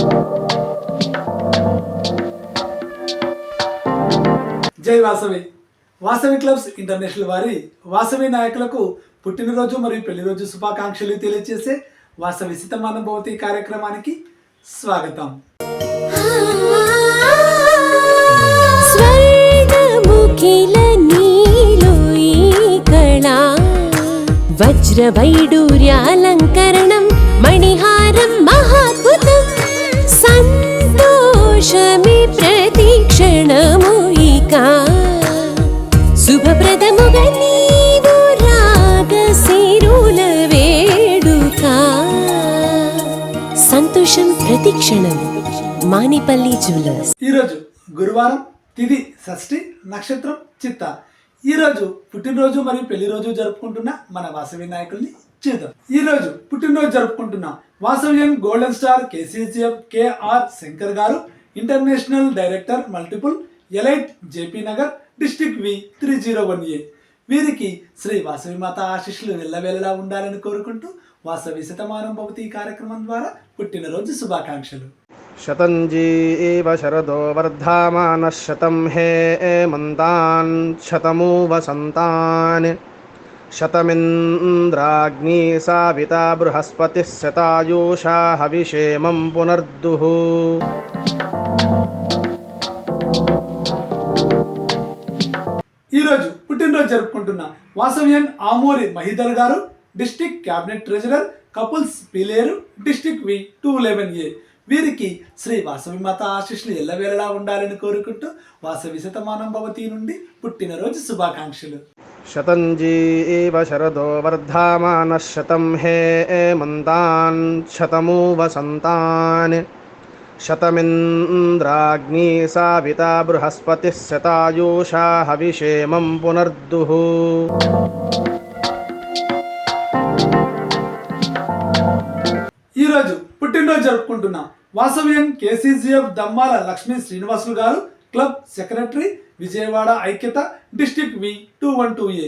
జై Vasavi. Vasavi clubs international వారి వాసవి నాయకులకు పుట్టినరోజు మరియు పెళ్ళిరోజు శుభాకాంక్షలు తెలియజేసే వాసవి శతమానుభవతి కార్యక్రమానికి స్వాగతం. వజ్రవైడూర్యాలంకరణం మణిహారం సంతోషమి ప్రతిక్షణము ఇక. శుభప్రదముగా నీవు వేడుక. సంతోషం ప్రతిక్షణం మానిపల్లి జ్యువెలర్స్. ఈరోజు గురువారం తిది షష్ఠి నక్షత్రం చిత్త. ఈరోజు పుట్టినరోజు మరియు పెళ్ళిరోజు జరుపుకుంటున్న మన వాసవి నాయకుల్ని చేద్దాం. ఈరోజు పుట్టినరోజు జరుపుకుంటున్న Vasavyam golden star KCCF KR Shankar garu international director multiple elite JP Nagar district V three zero one A. వీరికి శ్రీ వాసవిమాత ఆశీస్సులు వెళ్ళవేళలా ఉండాలని కోరుకుంటూ వాసవి శతమానం భవతి కార్యక్రమం ద్వారా పుట్టినరోజు శుభాకాంక్షలు. శతంజీ శరదో వర్ధమాన శతం హే మంతాన్ శతమూ వసంతాన్ శతమింద్రాగ్ని సావిత బృహస్పతి శతాయూషా హవిషేమం పునర్దుః. ఈరోజు పుట్టినరోజు జరుపుకుంటున్న Vasavyan Amori Mahidhar garu district cabinet treasurer couples Pileru district V two eleven A. వీరికి శ్రీ వాసవి మాత ఆశీస్సులు ఎల్లవేళలా ఉండాలని కోరుకుంటూ వాసవి శతమానం భవతి నుండి పుట్టినరోజు శుభాకాంక్షలు. శతంజీ ఏవ శరదో వర్ధమాన శతం హే మంతాన్ శతము వసంతాన్ शतमिन्द्राग्नी साविता बृहस्पतिः शतायुषा हविषेमं पुनर्दुः ఈరోజు పుట్టినరోజు జరుపుకుంటున్న వాసవ్యన్ KCGF Dammala Lakshmi Srinivasulu garu club secretary Vijayawada ఐక్యత district V two one two A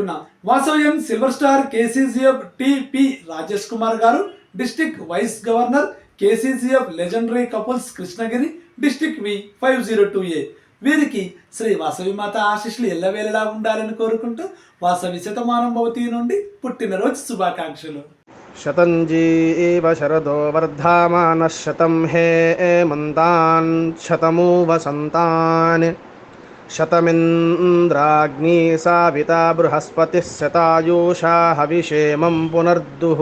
అనుకుంటున్నా Vasavyam silver star KCCF TP Rajesh Kumar garu district vice governor KCCF legendary couples Krishnagiri district V five zero two A. వీరికి శ్రీ వాసవి మాత ఆశిష్లు ఎల్లవేళలా ఉండాలని కోరుకుంటూ వాసవి శతమానం భవతి నుండి పుట్టినరోజు శుభాకాంక్షలు. శతంజీ శరదో వర్ధమాన శతం హే మంతాన్ శతము వసంతాన్ शतमिन्द्राग्नी साविता बृहस्पतिः शतायुषा हविषेमं पुनर्दुः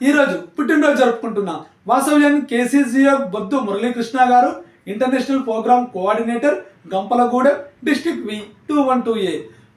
ఈరోజు పుట్టినరోజు జరుపుకుంటున్న వాసవ్యన్ KCCF Boddu Muralikrishna garu international program coordinator Gampalagudem district V two one two A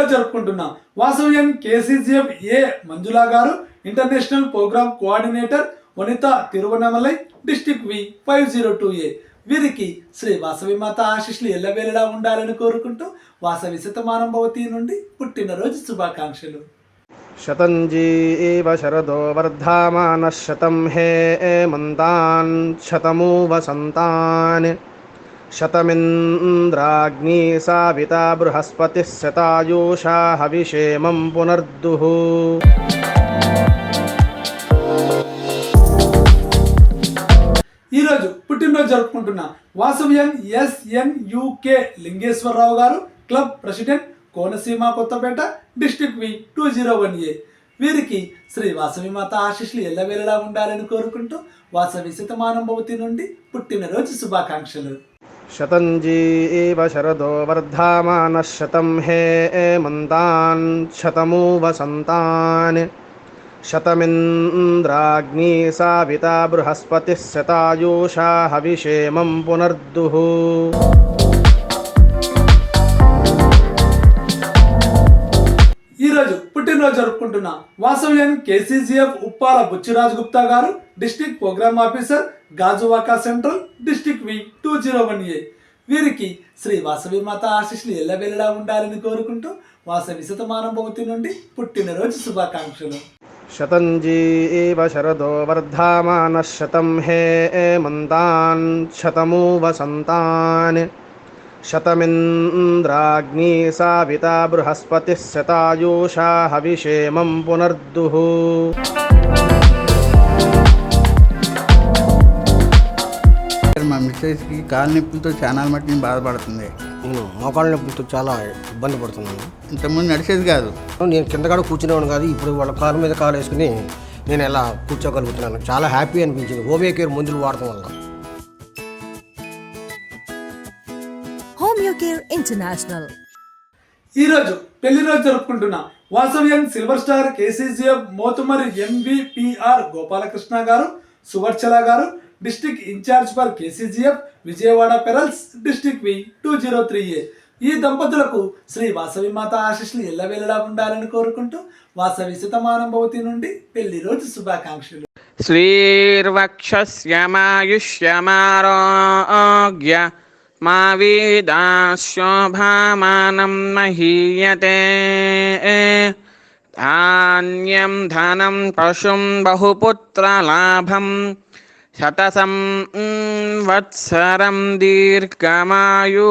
ఘనంగా జరుపుకుంటున్నాం. వాసవ్యం KCGM A. Manjula garu international programme coordinator Vanitha Tiruvannamalai district V five zero two A. వీరికి శ్రీ వాసవి మాత ఆశిష్లు ఎల్లవేళలా ఉండాలని కోరుకుంటూ వాసవి శతమానం భవతి నుండి పుట్టినరోజు శుభాకాంక్షలు. శతంజీ శరదో వర్ధామాన శతం హే మంతాన్ శతమూ వసంతాన్ शतमिन्द्राग्नी साविता बृहस्पतिः शतायुषा हविषेमं पुनर्दुः ఈరోజు పుట్టినరోజు జరుపుకుంటున్న వాసవ్యన్ S N U K Lingeswararao garu club president Konaseema Kothapeta district V two zero one A వీరికి శ్రీ వాసవి మాత ఆశీస్సులు ఎల్లవేళలా ఉండాలని కోరుకుంటూ వాసవి శతమానం భవతి నుండి పుట్టినరోజు శుభాకాంక్షలు శతంజీవ శరదో వర్ధమానः శతం హేమంతాన్ శతమూ వసంతాన్ శతమింద్రాగ్నీ సావితా బృహస్పతిः శతాయూషా హవిషేమం పునర్దుః. ఈరోజు పుట్టినరోజు జరుపుకుంటున్న వాసవ్యన్ KCCF Uppala Buchiraj Gupta garu district programme officer Gajuwaka central district V two zero one A. వీరికి శ్రీ వాసవి మాత ఆశీస్సులు ఎల్లవెల్లలా ఉండాలని కోరుకుంటూ వాసవి శతమానం భవతి నుండి పుట్టినరోజు శుభాకాంక్షలు. శతంజీ శరదో వర్ధమాన శతం హే మంతాన్ శతమూ వసంతాన్ శతమింద్రాగ్ని సావితా బృహస్పతి శతాయూషా హవిషేమం పునర్దుః. మిస్సెస్కి కాలు నొప్పులతో చాలా మట్టి బాధపడుతుంది. నేను మోకాళ్ళ నొప్పులతో చాలా ఇబ్బంది పడుతున్నాను. ఇంతకుముందు నడిచేది కాదు. నేను కింద కాడ కూర్చునేవాడు కాదు ఇప్పుడు వాళ్ళ కాలు మీద కాలు వేసుకుని నేను ఎలా కూర్చోగలుగుతున్నాను. చాలా హ్యాపీ అనిపించింది. హోమియో కేర్ మందులు వాడటం వల్ల. Home Care International. ఈరోజు పెళ్ళి రోజు జరుపుకుంటున్న Vasavyan silver star KCCF Mothumarri MVPR Gopalakrishna garu Suvarchala garu district in charge for KCGF Vijayawada pearls district V two zero three A. ఈ దంపతులకు శ్రీ వాసవి మాత ఆశీస్సులు వెళ్ళడా ఉండాలని కోరుకుంటూ వాసవి సుతమానంభవతి నుండి పెళ్ళి రోజు శుభాకాంక్షలు. శ్రీర్వక్షమాయుష్యమారోగ్య మా వీదాశోభామానం మహీయతే. ధాన్యం ధనం పశుం బహుపుత్రలాభం శతసం వత్సరం దీర్ఘమాయు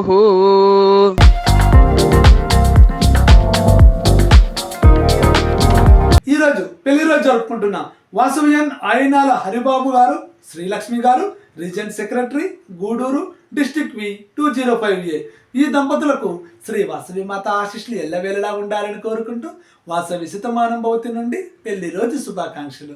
ఈరోజు పెళ్ళి రోజు జరుపుకుంటున్నాం Vasavian ఆయనాల Haribabu garu Srilakshmi garu region secretary Gudur district V two zero five A. ఈ దంపతులకు శ్రీ వాసవి మాత ఆశిష్లు ఎల్లవేళలా ఉండాలని కోరుకుంటూ వాసవి శితమానం భవతి నుండి పెళ్ళి రోజు శుభాకాంక్షలు.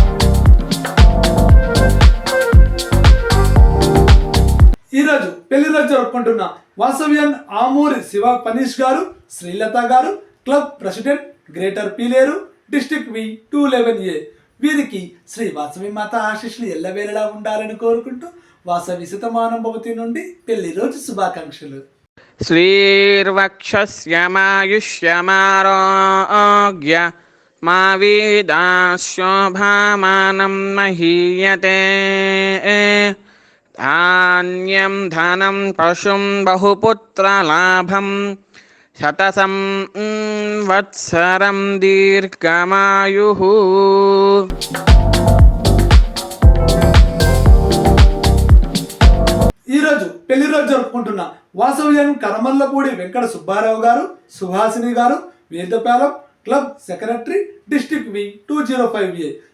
కోరుకుంటున్నా వాసవ్యన్ Amuri Shiva Phanish garu Srilatha garu club president greater Pileru district V two eleven A. వీరికి శ్రీ వాసవి మాత ఆశీస్సులు ఎల్లవేళలా ఉండాలని కోరుకుంటూ వాసవి సుతమానం భవతి నుండి పెళ్ళి రోజు శుభాకాంక్షలు. శ్రీర్వక్షమాయుష్యమారోగ్య మా వీదాశోభామానం మహీయతే. ధాన్యం ధనం పశుం బహుపుత్రలాభం శతసం వత్సరం దీర్ఘమాయు ఈరోజు పెళ్ళి రోజు జరుపుకుంటున్న వాసవ్యం కరమల్లపూడి Venkata Subbarao garu Suhasini garu Vedapalem club secretary district V two zero five A.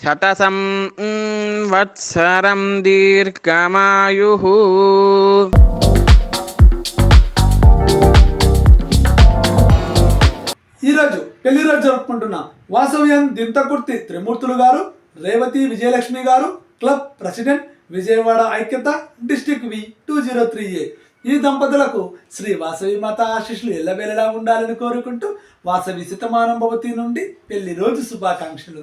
శతసం వత్సరం దీర్ఘమాయు ఈరోజు పెళ్ళి రోజు జరుపుకుంటున్న వాసవ్యం దింతకుర్తి త్రిమూర్తులు గారు రేవతి విజయలక్ష్మి గారు club president Vijayawada Aikyata district V two zero three A. ఈ దంపతులకు శ్రీ వాసవి మాత ఆశీస్సులు ఎల్లవేళలా ఉండాలని కోరుకుంటూ వాసవి శతమానం భవతి నుండి పెళ్ళి రోజు శుభాకాంక్షలు.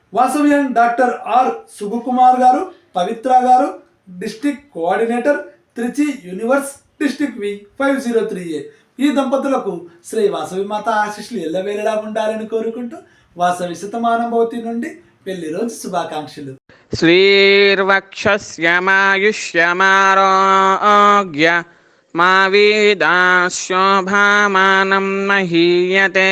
వాసవ్యం doctor are Sugukumar garu Pavitra garu district coordinator Trichy universe district V five zero three A. ఈ దంపతులకు శ్రీ వాసవి మాత ఆశీస్సులు ఎల్లవేళలా ఉండాలని కోరుకుంటూ వాసవి శతమానభవతి నుండి పెళ్ళి రోజు శుభాకాంక్షలు. శ్రీర్వక్షమాయుష్యమారోగ్య మా వీదాశోభామానం మహీయతే.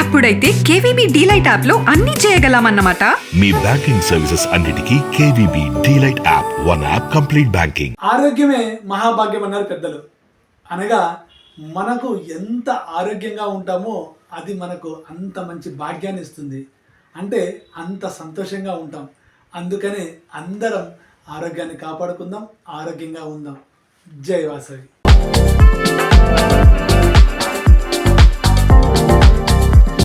అప్పుడైతే కేవీబీ డీలైట్ యాప్లో అన్ని చేయగలమన్నమాట. మీ బ్యాంకింగ్ సర్వీసెస్ అన్నిటికీ KVB DLite app one app complete banking. ఆరోగ్యమే మహాభాగ్యం అన్నారు పెద్దలు. అనగా మనకు ఎంత ఆరోగ్యంగా ఉంటామో అది మనకు అంత మంచి భాగ్యాన్ని ఇస్తుంది. అంటే అంత సంతోషంగా ఉంటాం. అందుకనే అందరం ఆరోగ్యాన్ని కాపాడుకుందాం ఆరోగ్యంగా ఉందాం. జై వాసవి.